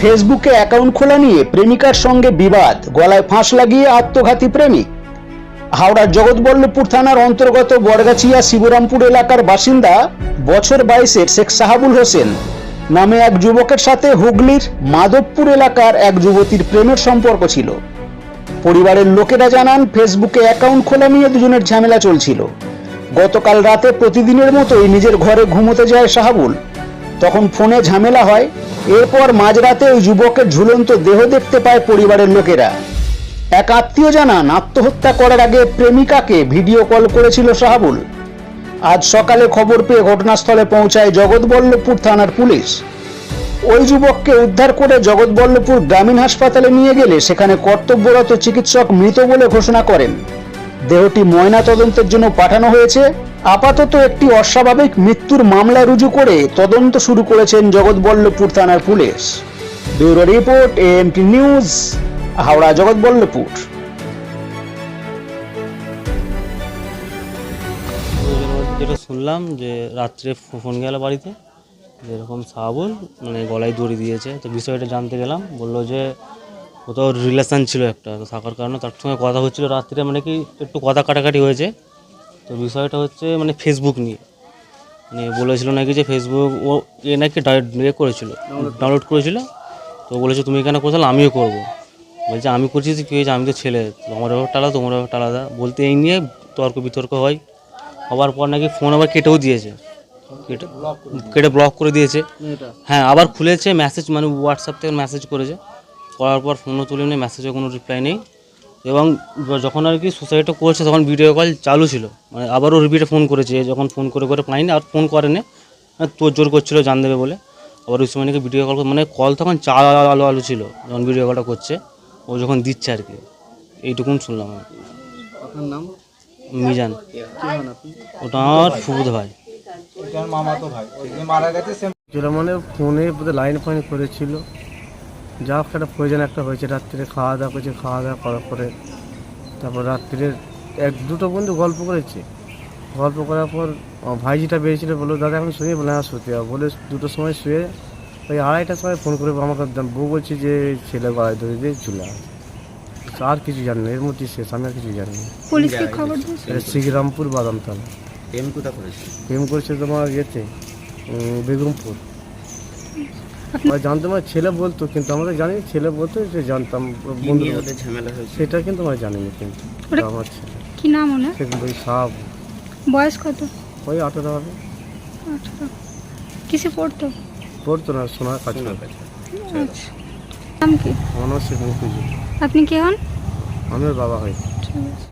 ফেসবুকে অ্যাকাউন্ট খোলা নিয়ে প্রেমিকার সঙ্গে বিবাদ, গলায় ফাঁস লাগিয়ে আত্মঘাতী প্রেমিক। হাওড়ার জগৎবল্লভপুর থানার অন্তর্গত বড়গাছিয়া শিবরামপুর এলাকার বাসিন্দা, বছর বাইশের শেখ সাহাবুল হোসেন নামে এক যুবকের সাথে হুগলির মাধবপুর এলাকার এক যুবতীর প্রেমের সম্পর্ক ছিল। পরিবারের লোকেরা জানান, ফেসবুকে অ্যাকাউন্ট খোলা নিয়ে দুজনের ঝামেলা চলছিল। গতকাল রাতে প্রতিদিনের মতোই নিজের ঘরে ঘুমোতে যায় শাহাবুল তখন ফোনে ঝামেলা হয়। এরপর মাঝরাতে ওই যুবকের ঝুলন্ত দেহ দেখতে পায় পরিবারের লোকেরা। এক আত্মীয় জানান, আত্মহত্যা করার আগে প্রেমিকাকে ভিডিও কল করেছিল শাহাবুল। আজ সকালে খবর পেয়ে ঘটনাস্থলে পৌঁছায় জগৎবল্লভপুর থানার পুলিশ। ওই যুবককে উদ্ধার করে জগৎবল্লভপুর গ্রামীণ হাসপাতালে নিয়ে গেলে সেখানে কর্তব্যরত চিকিৎসক মৃত বলে ঘোষণা করেন। দেহটি ময়না তদন্তের জন্য পাঠানো হয়েছে। আপাতত একটি অস্বাভাবিক মৃত্যুর মামলা রুজু করে তদন্ত শুরু করেছেন জগৎবল্লভপুর থানার police. Bureau report AMT news, Howrah, Jagatballavpur. যেটা শুনলাম যে রাত্রে ফোন গেল বাড়িতে, যে এরকম সাবুল মানে গলায় দড়ি দিয়েছে। তো বিষয়টা জানতে গেলাম, বলল যে কোথাও রিলেশান ছিল একটা। তো থাকার কারণে তার সঙ্গে কথা হচ্ছিল রাত্রে মানে কি একটু কথা কাটাকাটি হয়েছে। তো বিষয়টা হচ্ছে মানে ফেসবুক নিয়ে। মানে বলেছিল নাকি যে ফেসবুক ও এ নাকি ইয়ে করেছিল। ডাউনলোড করেছিল। তো বলেছে তুমি এখানে কোথাও আমিও করব। বলছে আমি করছি কী হয়েছে? আমি তো ছেলে। তোমার ব্যাপারটা আলাদা তোমার ব্যাপারটা আলাদা। বলতে এই নিয়ে তর্ক বিতর্ক হয়। হওয়ার পর নাকি ফোন আবার কেটেও দিয়েছে। কেটে কেটে ব্লক করে দিয়েছে। হ্যাঁ আবার খুলেছে মেসেজ মানে হোয়াটসঅ্যাপ থেকে মেসেজ করেছে। করার পর ফোনও তুলে নিয়ে মেসেজে কোনো রিপ্লাই নেই। এবং যখন আর কি সুসাইডটা করছে তখন ভিডিও কল চালু ছিল। মানে আবারও রিপিটে ফোন করেছে যখন ফোন করে করে পাইনি আর ফোন করেনি। তোর জোর করছিল জান দেবে বলে। আবার ওই সময় নাকি ভিডিও কল মানে কল তখন চাল আলো আলো ছিল যখন ভিডিও কলটা করছে। ও যখন দিচ্ছে আর কি। এইটুকুন শুনলাম আমি। আপনার নাম? মিজান। কি হন আপনি? ওটা আমার ফুফুত ভাই। যেটা মানে ফোনে বোধহয় লাইন ফাইন করেছিল। যা হোক একটা প্রয়োজন একটা হয়েছে রাত্রে খাওয়া দাওয়া করেছে খাওয়া দাওয়া করার পরে তারপর রাত্রে এক দুটো বন্ধু গল্প করেছে। গল্প করার পর ভাইজিটা বেরিয়েছিল বলল দাদা এখন শুয়ে বলে হ্যাঁ শুতে হবে। বলে দুটোর সময় শুয়ে ওই আড়াইটার সময় ফোন করে আমাকে বউ বলছে যে ছেলে গলায় ধরে দিয়ে চলে আসে আর কিছু জানি না এর মধ্যে শেষ আমি আর কিছু জানি না। পুলিশকে খবর দিয়েছে? শ্রীরামপুর বাদামতলা। প্রেম কোথা করেছে? প্রেম করছে তোমার ইয়েতে বেগমপুর। জানতাম না ছেলে বলতো কিন্তু আমরা জানি ছেলে বলতো যে জানতাম বন্ধু ঝামেলা হয়েছে? সেটা কিন্তু আমরা জানিনি কিন্তু ওটা- আমার ছেলে। কি নাম ওনার? সে ওই সাপ। বয়স কত? ওই আঠারো হবে। কিসে পড়তো? পড়তো না শোনার কাজ। আচ্ছা। নাম কি? আমার শেখ মুখুজি আপনি কে হন? আমার বাবা আছে।